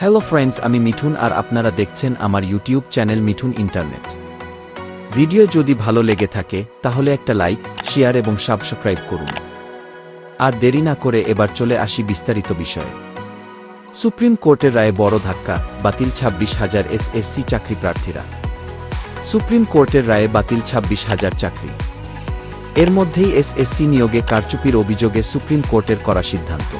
Hello friends আমি মিঠুন আর আপনারা দেখছেন আমার YouTube channel Mithun internet video যদি ভালো লেগে থাকে, তাহলে একটা লাইক শেয়ার এবং সাবস্ক্রাইব করুন। আর দেরি না করে এবার চলে আসি বিস্তারিত বিষয়ে। সুপ্রিম কোর্টের রায়ে বড় ধাক্কা, বাতিল ছাব্বিশ হাজার এসএসসি চাকরি প্রার্থীরা। সুপ্রিম কোর্টের রায়ে বাতিল ছাব্বিশ হাজার চাকরি। এর মধ্যেই এসএসসি নিয়োগে কারচুপির অভিযোগে সুপ্রিম কোর্টের করা সিদ্ধান্ত।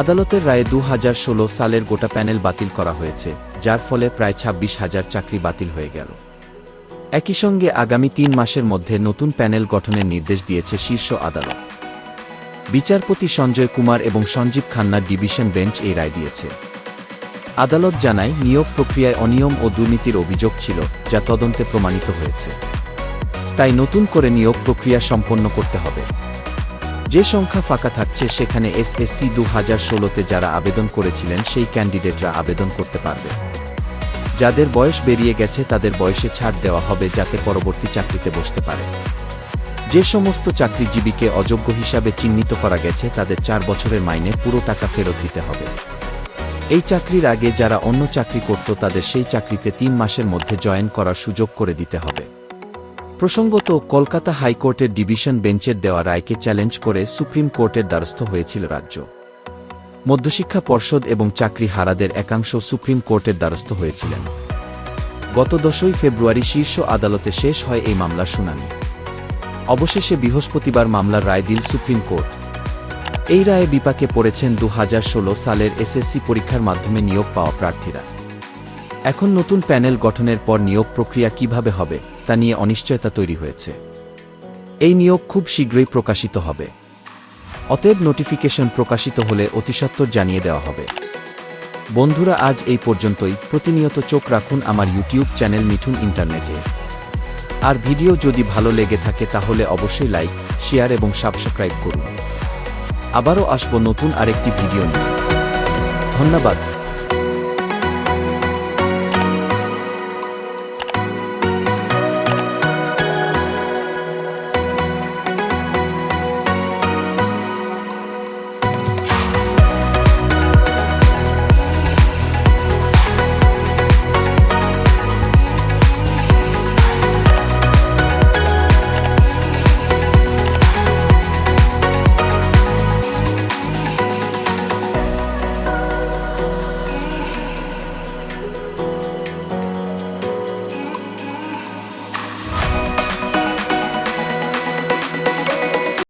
আদালতের রায়ে দু হাজার ষোলো সালের গোটা প্যানেল বাতিল করা হয়েছে, যার ফলে প্রায় ছাব্বিশ হাজার চাকরি বাতিল হয়ে গেল। একই সঙ্গে আগামী তিন মাসের মধ্যে নতুন প্যানেল গঠনের নির্দেশ দিয়েছে শীর্ষ আদালত। বিচারপতি সঞ্জয় কুমার এবং সঞ্জীব খান্নার ডিভিশন বেঞ্চ এই রায় দিয়েছে। আদালত জানায়, নিয়োগ প্রক্রিয়ায় অনিয়ম ও দুর্নীতির অভিযোগ ছিল, যা তদন্তে প্রমাণিত হয়েছে। তাই নতুন করে নিয়োগ প্রক্রিয়া সম্পন্ন করতে হবে। যে সংখ্যা ফাঁকা থাকছে, সেখানে এসএসসি দু হাজার ষোলোতে যারা আবেদন করেছিলেন, সেই ক্যান্ডিডেটরা আবেদন করতে পারবে। যাদের বয়স বেরিয়ে গেছে, তাদের বয়সে ছাড় দেওয়া হবে, যাতে পরবর্তী চাকরিতে বসতে পারে। যে সমস্ত চাকরিজীবীকে অযোগ্য হিসাবে চিহ্নিত করা গেছে, তাদের চার বছরের মাইনে পুরো টাকা ফেরত দিতে হবে। এই চাকরির আগে যারা অন্য চাকরি করত, তাদের সেই চাকরিতে তিন মাসের মধ্যে জয়েন করার সুযোগ করে দিতে হবে। প্রসঙ্গত, কলকাতা হাইকোর্টের ডিভিশন বেঞ্চের দেওয়া রায়কে চ্যালেঞ্জ করে সুপ্রিম কোর্টের দ্বারস্থ হয়েছিল রাজ্য। মধ্যশিক্ষা পর্ষদ এবং চাকরি হারাদের একাংশ সুপ্রিম কোর্টের দ্বারস্থ হয়েছিলেন। গত দশই ফেব্রুয়ারি শীর্ষ আদালতে শেষ হয় এই মামলার শুনানি। অবশেষে বৃহস্পতিবার মামলার রায় দিল সুপ্রিম কোর্ট। এই রায়ে বিপাকে পড়েছেন দু হাজার ষোলো সালের এসএসসি পরীক্ষার মাধ্যমে নিয়োগ পাওয়া প্রার্থীরা। এখন নতুন প্যানেল গঠনের পর নিয়োগ প্রক্রিয়া কীভাবে হবে, তা নিয়ে অনিশ্চয়তা তৈরি হয়েছে। এই নিয়োগ খুব শীঘ্রই প্রকাশিত হবে। অতএব নোটিফিকেশন প্রকাশিত হলে অতিসত্বর জানিয়ে দেওয়া হবে। বন্ধুরা, আজ এই পর্যন্তই। প্রতিনিয়ত চোখ রাখুন আমার ইউটিউব চ্যানেল মিঠুন ইন্টারনেটে। আর ভিডিও যদি ভালো লেগে থাকে তাহলে অবশ্যই লাইক, শেয়ার এবং সাবস্ক্রাইব করুন। আবারও আসব নতুন আরেকটি ভিডিও নিয়ে। ধন্যবাদ।